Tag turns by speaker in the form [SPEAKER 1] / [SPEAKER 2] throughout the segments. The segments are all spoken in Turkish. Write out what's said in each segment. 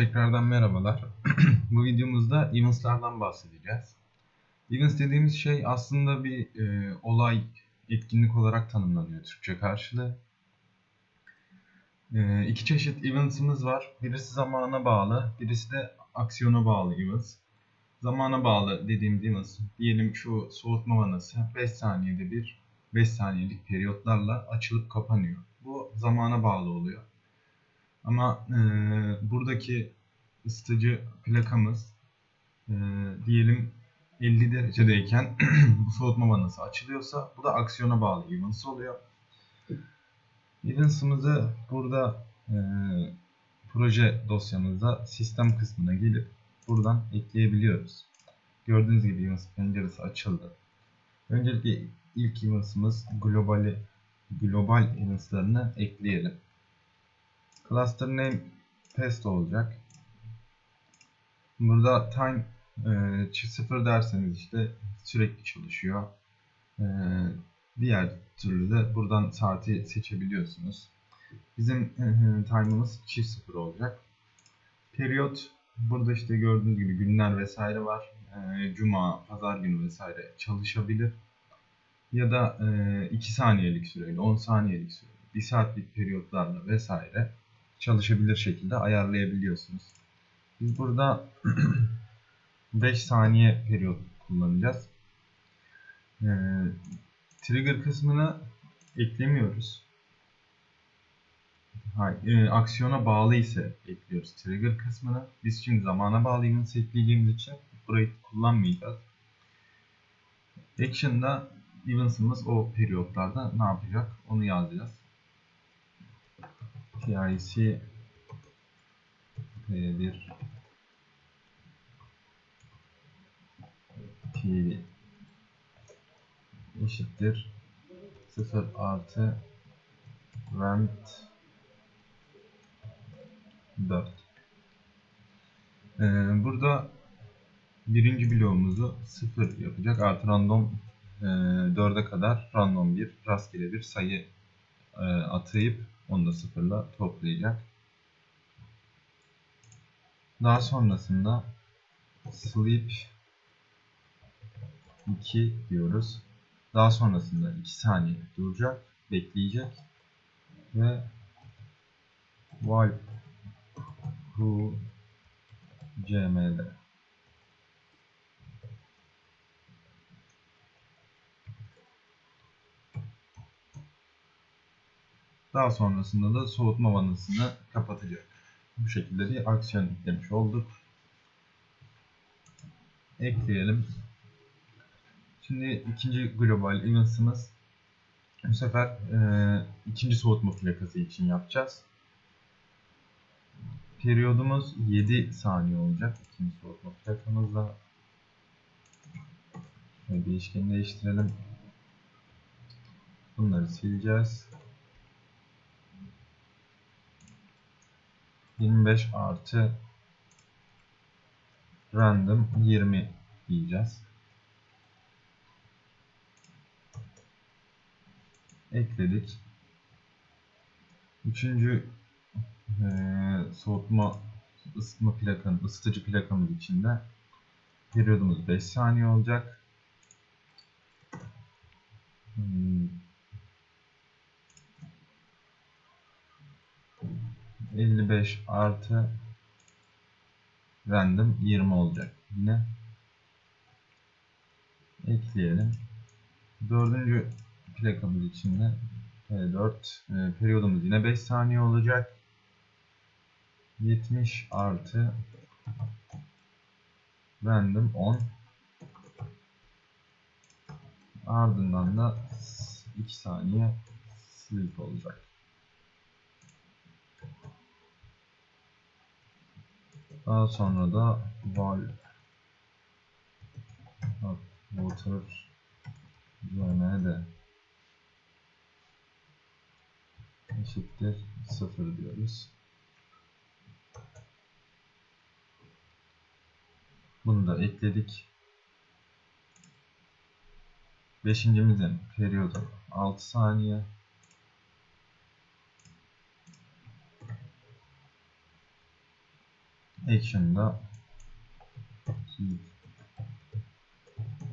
[SPEAKER 1] Tekrardan merhabalar. Bu videomuzda events'lardan bahsedeceğiz. Events dediğimiz şey aslında bir e, olay, etkinlik olarak tanımlanıyor Türkçe karşılığı. E, iki çeşit events'ımız var. Birisi zamana bağlı, birisi de aksiyona bağlı events. Zamana bağlı dediğim events, diyelim şu soğutma vanası 5 saniyede bir 5 saniyelik periyotlarla açılıp kapanıyor. Bu zamana bağlı oluyor. Ama e, buradaki ısıtıcı plakamız e, diyelim 50 derecedeyken bu soğutma vanası açılıyorsa bu da aksiyona bağlı events oluyor. Events'ımızı burada e, proje dosyamızda sistem kısmına gelip buradan ekleyebiliyoruz. Gördüğünüz gibi events penceresi açıldı. Öncelikle ilk events'ımız globali global events'larını ekleyelim. Cluster name test olacak. Burada time e, çift sıfır derseniz işte sürekli çalışıyor. E, diğer türlü de buradan saati seçebiliyorsunuz. Bizim e, time'ımız çift sıfır olacak. Periyot burada işte gördüğünüz gibi günler vesaire var. E, Cuma, pazar günü vesaire çalışabilir. Ya da 2 e, saniyelik süreyle, 10 saniyelik süreyle, 1 saatlik periyotlarla vesaire çalışabilir şekilde ayarlayabiliyorsunuz. Biz burada 5 saniye periyot kullanacağız. Ee, trigger kısmını eklemiyoruz. Hayır, e, aksiyona bağlı ise ekliyoruz trigger kısmını. Biz şimdi zamana bağlı events için burayı kullanmayacağız. Action'da events'ımız o periyotlarda ne yapacak onu yazacağız. PIC P1 TV eşittir. 0 artı rent 4 ee, burada birinci bloğumuzu 0 yapacak. Artı random e, 4'e kadar random bir rastgele bir sayı e, atayıp onu da sıfırla toplayacak. Daha sonrasında sleep 2 diyoruz. Daha sonrasında 2 saniye duracak, bekleyecek ve while who cmd Daha sonrasında da soğutma vanasını kapatacak. Bu şekilde bir aksiyon eklemiş olduk. Ekleyelim. Şimdi ikinci global events'ımız bu sefer e, ikinci soğutma plakası için yapacağız. Periyodumuz 7 saniye olacak. ikinci soğutma plakamızda. Şöyle değişkeni değiştirelim. Bunları sileceğiz. 25 artı random 20 diyeceğiz. Ekledik. Üçüncü e, soğutma ısıtma plakanın, ısıtıcı plakamız içinde periyodumuz 5 saniye olacak. Hmm, 55 artı random 20 olacak. Yine ekleyelim. Dördüncü plakamız için de P4 e, periyodumuz yine 5 saniye olacak. 70 artı random 10 ardından da 2 saniye sleep olacak. Daha sonra da val water üzerine de eşittir 0 diyoruz. Bunu da ekledik. Beşincimizin periyodu 6 saniye. Action'da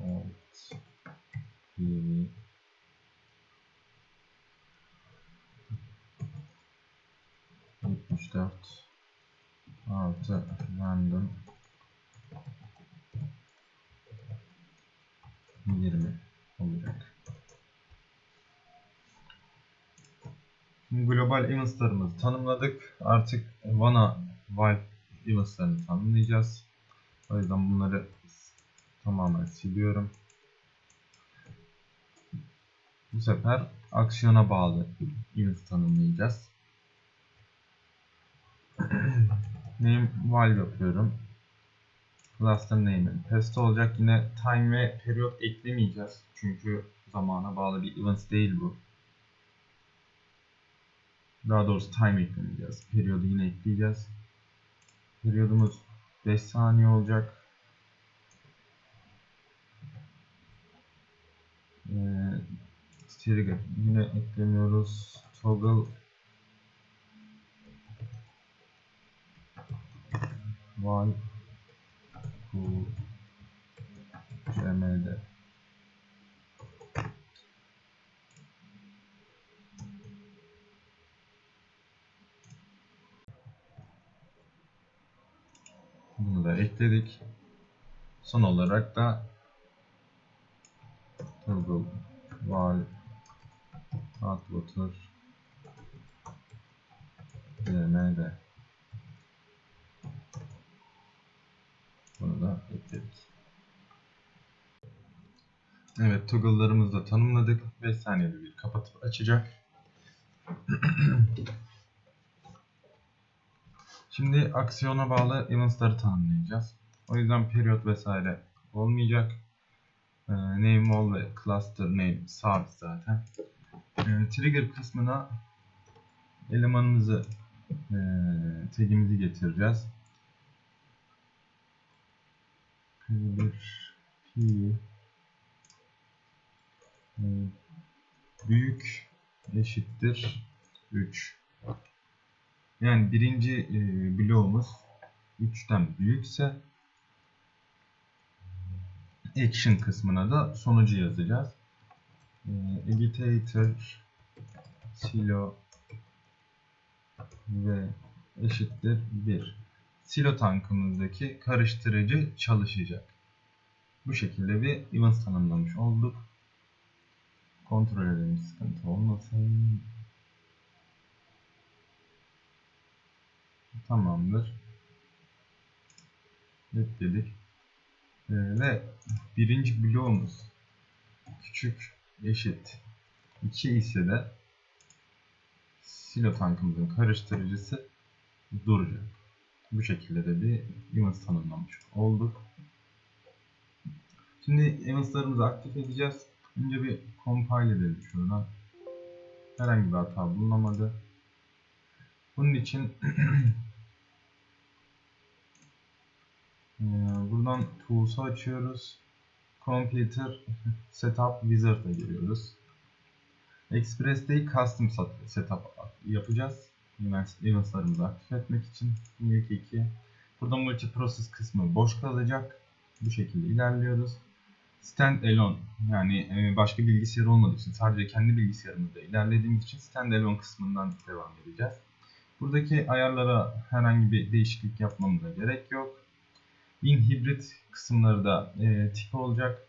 [SPEAKER 1] alt TV yetmiş dört artı random 20 olacak. Şimdi global events'larımızı tanımladık. Artık Vana Wild events'larını tanımlayacağız. O yüzden bunları tamamen siliyorum. Bu sefer aksiyona bağlı event tanımlayacağız. Name value yapıyorum. Cluster name'in test olacak. Yine time ve period eklemeyeceğiz. Çünkü zamana bağlı bir event değil bu. Daha doğrusu time eklemeyeceğiz. Periyodu yine ekleyeceğiz. Periyodumuz 5 saniye olacak. Ee, yine eklemiyoruz. Toggle. While cool cmd Bunu da ekledik. Son olarak da Google Val Adwater DM'de Bunu da ekledik. Evet, toggle'larımızı da tanımladık. 5 saniyede bir kapatıp açacak. Şimdi aksiyona bağlı events'ları tanımlayacağız. O yüzden periyot vesaire olmayacak. Ee, name wall ve cluster name sabit zaten. Ee, trigger kısmına elemanımızı e, tagimizi getireceğiz. Bir p e, büyük eşittir 3 yani birinci e, bloğumuz 3'ten büyükse action kısmına da sonucu yazacağız. E, agitator silo ve eşittir 1. Silo tankımızdaki karıştırıcı çalışacak. Bu şekilde bir event tanımlamış olduk. Kontrol edelim sıkıntı olmasın. Tamamdır. Ekledik. Ee, ve birinci bloğumuz küçük eşit 2 ise de silo tankımızın karıştırıcısı duracak. Bu şekilde de bir event tanımlamış olduk. Şimdi events'larımızı aktif edeceğiz. Önce bir compile edelim şuradan. Herhangi bir hata bulunamadı. Bunun için Ee, buradan Tools'u açıyoruz. Computer Setup Wizard'a giriyoruz. Express'te Custom Setup yapacağız. Events'larımızı aktif etmek için. Büyük 2. Burada multi process kısmı boş kalacak. Bu şekilde ilerliyoruz. Standalone yani e, başka bilgisayar olmadığı için sadece kendi bilgisayarımızda ilerlediğimiz için standalone kısmından devam edeceğiz. Buradaki ayarlara herhangi bir değişiklik yapmamıza gerek yok. In hibrit kısımları da e, tip olacak.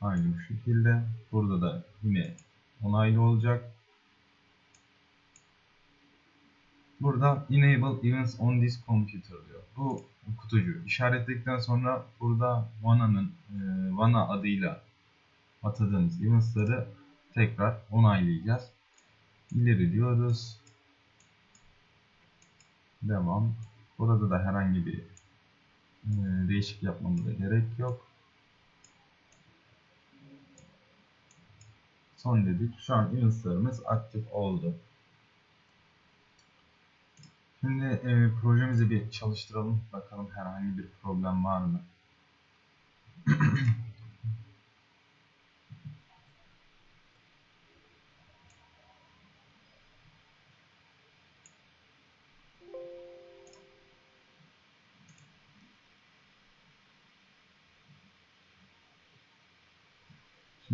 [SPEAKER 1] Aynı bu şekilde. Burada da yine onaylı olacak. Burada enable events on this computer diyor. Bu kutucu işaretledikten sonra burada Vana'nın e, Vana adıyla atadığımız events'ları tekrar onaylayacağız. İleri diyoruz. Devam. Burada da herhangi bir değişik yapmamıza gerek yok. Son dedik. Şu an events'larımız aktif oldu. Şimdi e, projemizi bir çalıştıralım. Bakalım herhangi bir problem var mı?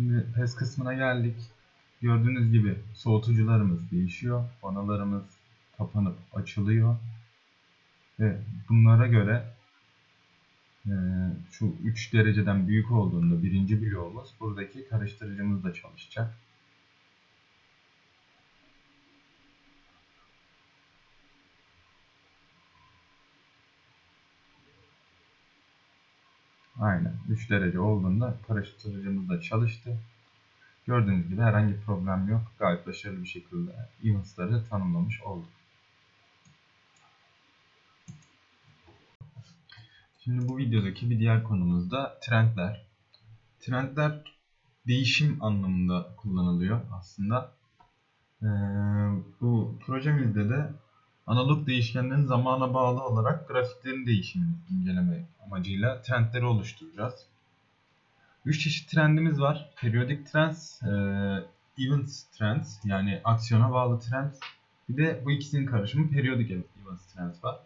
[SPEAKER 1] Şimdi PES kısmına geldik. Gördüğünüz gibi soğutucularımız değişiyor. Vanalarımız kapanıp açılıyor. Ve bunlara göre eee, şu 3 dereceden büyük olduğunda birinci bloğumuz buradaki karıştırıcımız da çalışacak. Aynen. 3 derece olduğunda karıştırıcımız da çalıştı. Gördüğünüz gibi herhangi bir problem yok. Gayet başarılı bir şekilde events'ları tanımlamış olduk. Şimdi bu videodaki bir diğer konumuz da trendler. Trendler değişim anlamında kullanılıyor aslında. Ee, bu projemizde de analog değişkenlerin zamana bağlı olarak grafiklerin değişimini inceleme amacıyla trendleri oluşturacağız. 3 çeşit trendimiz var. Periodic trends, e, event trends yani aksiyona bağlı trends. Bir de bu ikisinin karışımı periodic event trends var.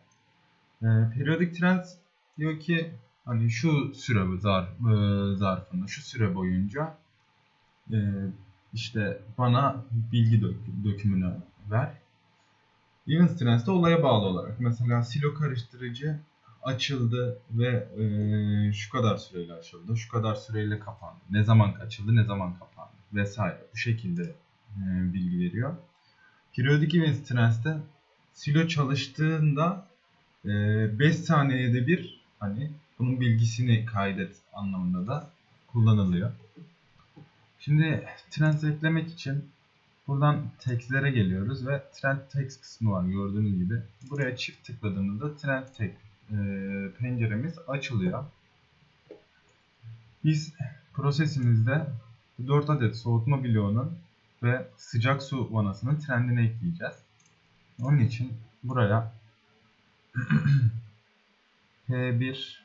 [SPEAKER 1] E, periodic trends diyor ki hani şu süre zar, e, zarfında, şu süre boyunca e, işte bana bilgi dök- dökümünü ver. Event Trends de olaya bağlı olarak. Mesela silo karıştırıcı açıldı ve e, şu kadar süreyle açıldı, şu kadar süreyle kapandı. Ne zaman açıldı, ne zaman kapandı vesaire. Bu şekilde e, bilgi veriyor. Periodic Event Trends'te silo çalıştığında e, 5 saniyede bir hani bunun bilgisini kaydet anlamında da kullanılıyor. Şimdi trends eklemek için buradan textlere geliyoruz ve trend text kısmı var gördüğünüz gibi. Buraya çift tıkladığımızda trend text e, penceremiz açılıyor. Biz prosesimizde 4 adet soğutma bloğunun ve sıcak su vanasının trendini ekleyeceğiz. Onun için buraya P1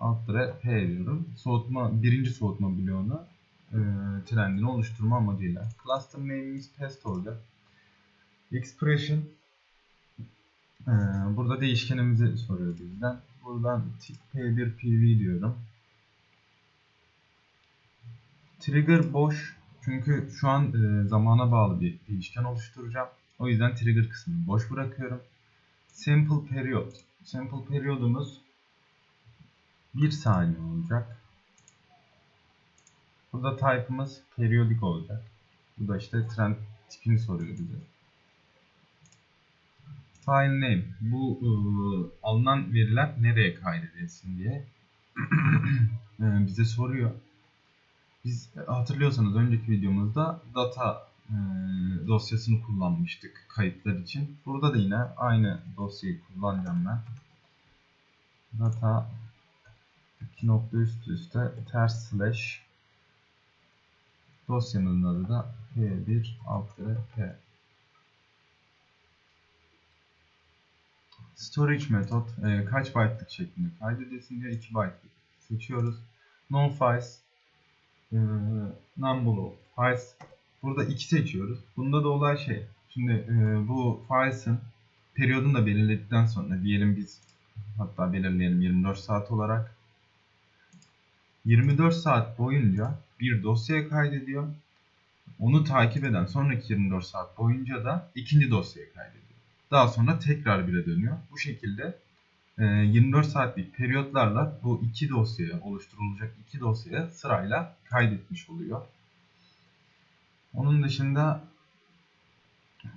[SPEAKER 1] alt P diyorum. Soğutma, birinci soğutma bloğunu e, trendini oluşturma amacıyla. Cluster name'imiz test olacak. Expression e, burada değişkenimizi soruyor bizden. Buradan tip P1 PV diyorum. Trigger boş. Çünkü şu an e, zamana bağlı bir değişken oluşturacağım. O yüzden trigger kısmını boş bırakıyorum. Sample period. Sample periodumuz 1 saniye olacak. Burada type'ımız periyodik olacak. Bu da işte trend tipini soruyor bize. File name. Bu ıı, alınan veriler nereye kaydedilsin diye e, bize soruyor. Biz hatırlıyorsanız önceki videomuzda data e, dosyasını kullanmıştık kayıtlar için. Burada da yine aynı dosyayı kullanacağım ben. Data 2 nokta üst üste ters slash Dosyanın adı da P1 alt P. Storage metot e, kaç byte'lık şeklinde kaydedilsin diye 2 byte'lık seçiyoruz. No files e, number files burada 2 seçiyoruz. Bunda da olay şey. Şimdi e, bu files'ın periyodunu da belirledikten sonra diyelim biz hatta belirleyelim 24 saat olarak 24 saat boyunca bir dosyaya kaydediyor. Onu takip eden sonraki 24 saat boyunca da ikinci dosyaya kaydediyor. Daha sonra tekrar bire dönüyor. Bu şekilde 24 saatlik periyotlarla bu iki dosyaya oluşturulacak iki dosyaya sırayla kaydetmiş oluyor. Onun dışında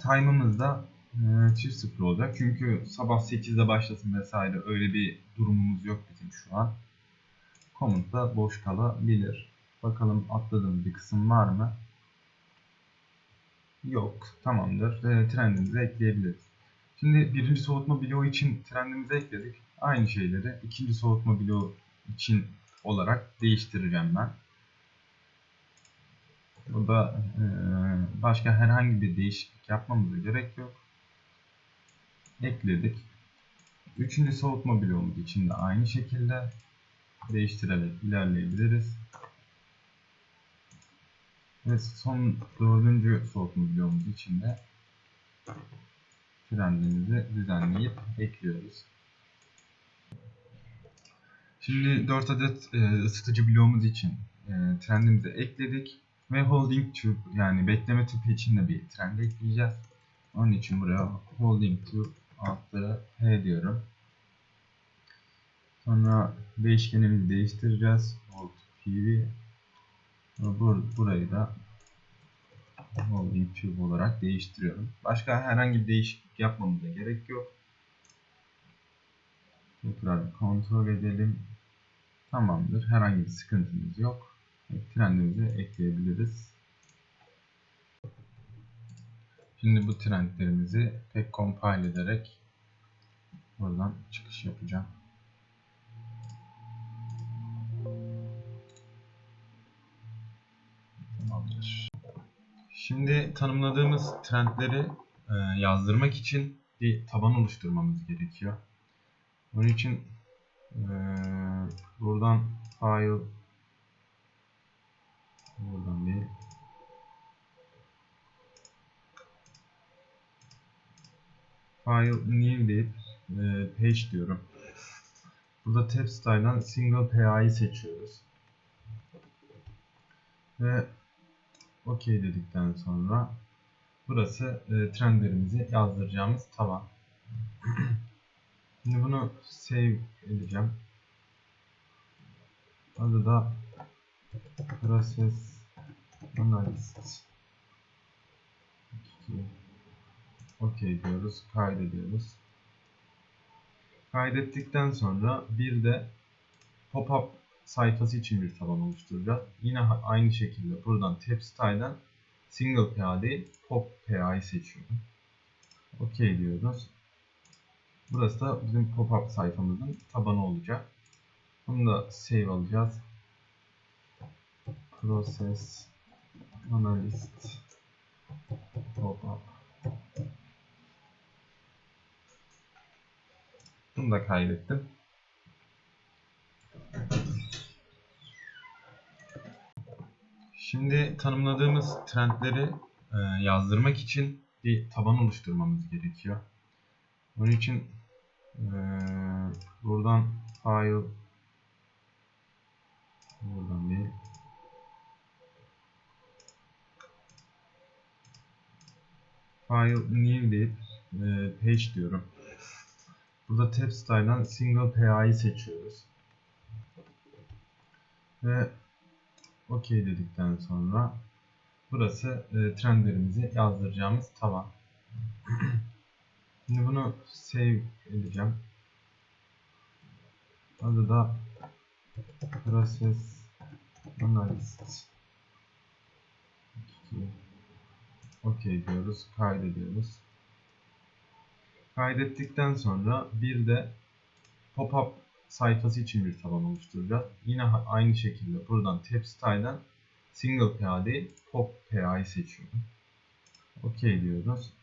[SPEAKER 1] time'ımız da e, çift sıfır olacak. Çünkü sabah 8'de başlasın vesaire öyle bir durumumuz yok bizim şu an. Komut da boş kalabilir. Bakalım atladığım bir kısım var mı? Yok. Tamamdır. E, trendimizi ekleyebiliriz. Şimdi birinci soğutma bloğu için trendimizi ekledik. Aynı şeyleri ikinci soğutma bloğu için olarak değiştireceğim ben. Burada e, başka herhangi bir değişiklik yapmamıza gerek yok. Ekledik. Üçüncü soğutma bloğumuz için de aynı şekilde değiştirerek ilerleyebiliriz. Ve son dördüncü soğutma bloğumuz için de trendimizi düzenleyip ekliyoruz. Şimdi 4 adet e, ısıtıcı bloğumuz için e, trendimize ekledik. Ve holding to yani bekleme tüpü için de bir trend ekleyeceğiz. Onun için buraya holding to altı H diyorum. Sonra değişkenimizi değiştireceğiz. Hold PV. Bur burayı da tube olarak değiştiriyorum. Başka herhangi bir değişiklik yapmamıza gerek yok. Tekrar kontrol edelim. Tamamdır. Herhangi bir sıkıntımız yok. Trendimizi ekleyebiliriz. Şimdi bu trendlerimizi tek compile ederek buradan çıkış yapacağım. Şimdi tanımladığımız trendleri e, yazdırmak için bir taban oluşturmamız gerekiyor. Bunun için e, buradan file buradan değil file new deyip e, page diyorum. Burada tab style'dan single PA'yı seçiyoruz. Ve OK dedikten sonra burası e, trendlerimizi yazdıracağımız taban. Şimdi bunu save edeceğim. Adı da process analyst. OK diyoruz. Kaydediyoruz. Kaydettikten sonra bir de pop-up sayfası için bir taban oluşturacağız. Yine aynı şekilde buradan tab style'den single PA değil pop PA'yı seçiyorum. OK diyoruz. Burası da bizim pop-up sayfamızın tabanı olacak. Bunu da save alacağız. Process Analyst Pop-up Bunu da kaydettim. Şimdi tanımladığımız trendleri e, yazdırmak için bir taban oluşturmamız gerekiyor. Bunun için e, buradan file buradan değil file new deyip e, page diyorum. Burada tab style'dan single PA'yı seçiyoruz. Ve OK dedikten sonra burası e, trendlerimizi yazdıracağımız taban. Şimdi bunu save edeceğim. Adı da process analyst. OK diyoruz. Kaydediyoruz. Kaydettikten sonra bir de pop-up sayfası için bir taban oluşturacağız. Yine aynı şekilde buradan tab style'dan single PA değil pop PA'yı seçiyorum. OK diyoruz.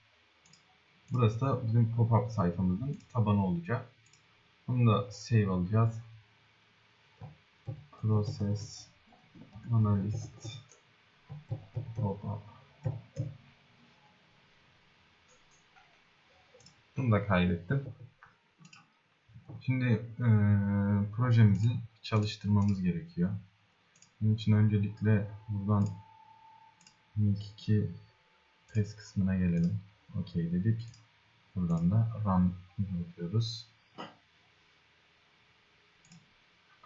[SPEAKER 1] Burası da bizim pop-up sayfamızın tabanı olacak. Bunu da save alacağız. Process Analyst Pop-up Bunu da kaydettim. Şimdi e, projemizi çalıştırmamız gerekiyor. Bunun için öncelikle buradan link 2 test kısmına gelelim. OK dedik. Buradan da run yapıyoruz.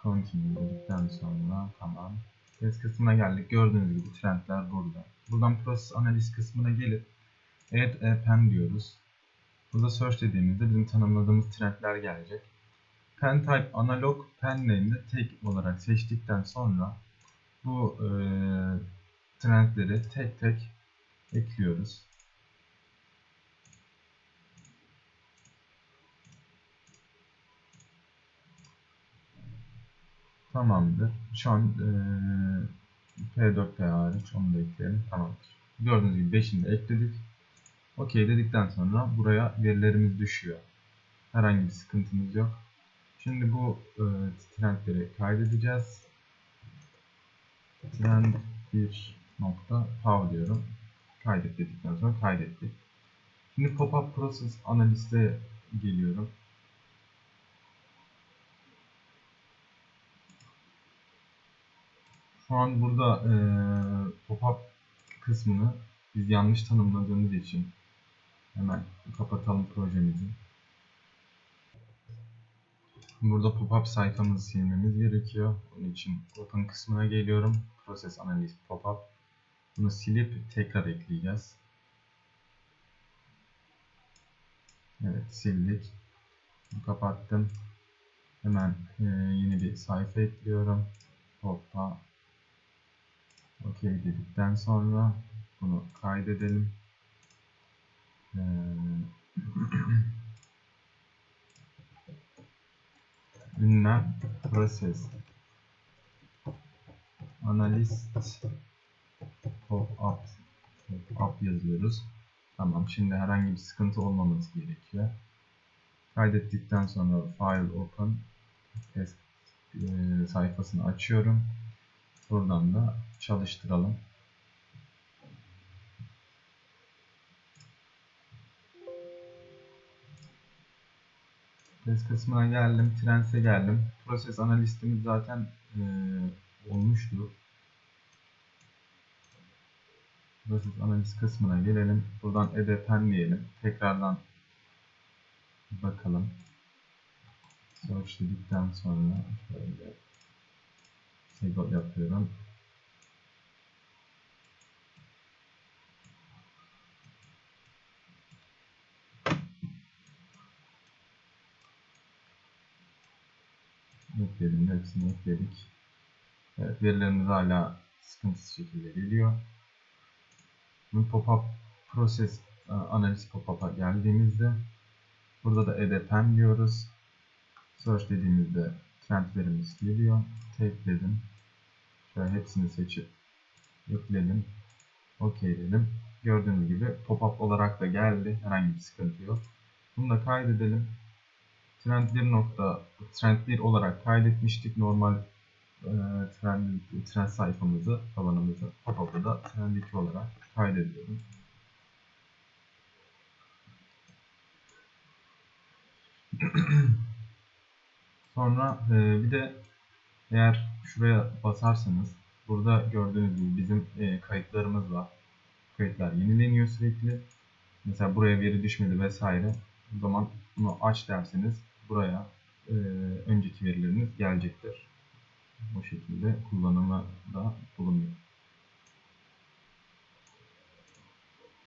[SPEAKER 1] Continue dedikten sonra tamam. Test kısmına geldik. Gördüğünüz gibi trendler burada. Buradan process analiz kısmına gelip add a pen diyoruz. Burada search dediğimizde bizim tanımladığımız trendler gelecek. Pen type analog pen name'de tek olarak seçtikten sonra bu e, trendleri tek tek ekliyoruz. Tamamdır. Şu an e, P4P hariç onu da ekleyelim. Tamamdır. Gördüğünüz gibi 5'ini de ekledik. OK dedikten sonra buraya verilerimiz düşüyor. Herhangi bir sıkıntımız yok. Şimdi bu e, trendleri kaydedeceğiz. Trend 1 nokta pav diyorum. Kaydet dedikten sonra kaydettik. Şimdi pop-up process analiste geliyorum. Şu an burada eee pop-up kısmını biz yanlış tanımladığımız için hemen kapatalım projemizi. Burada pop-up sayfamızı silmemiz gerekiyor. Bunun için open kısmına geliyorum. Process Analyst Pop-up. Bunu silip tekrar ekleyeceğiz. Evet sildik. Kapattım. Hemen e, yeni bir sayfa ekliyorum. Hoppa. OK dedikten sonra bunu kaydedelim. Ee, ünlem process analyst pop-up pop-up yazıyoruz. Tamam şimdi herhangi bir sıkıntı olmaması gerekiyor. Kaydettikten sonra file open test e, sayfasını açıyorum. Buradan da çalıştıralım. Test kısmına geldim. Trends'e geldim. Proses analistimiz zaten e, olmuştu. Proses analist kısmına gelelim. Buradan edpen diyelim. Tekrardan bakalım. Search dedikten sonra şöyle Sego yapıyorum. Hepsini ekledik. Evet, verilerimiz hala sıkıntısız şekilde geliyor. Bu pop-up process e, analiz pop-up'a geldiğimizde burada da edpen diyoruz. Search dediğimizde trendlerimiz geliyor. Tekledim. Şöyle hepsini seçip ekledim. OK dedim. Gördüğünüz gibi pop-up olarak da geldi. Herhangi bir sıkıntı yok. Bunu da kaydedelim. Trend 1 nokta trend 1 olarak kaydetmiştik normal e, trend, trend sayfamızı, tabanımızı. Pop-up'ı da trend 2 olarak kaydediyorum. Sonra e, bir de eğer şuraya basarsanız burada gördüğünüz gibi bizim e, kayıtlarımız var. Kayıtlar yenileniyor sürekli. Mesela buraya veri düşmedi vesaire. O zaman bunu aç derseniz buraya e, önceki verileriniz gelecektir. Bu şekilde kullanımı da bulunuyor.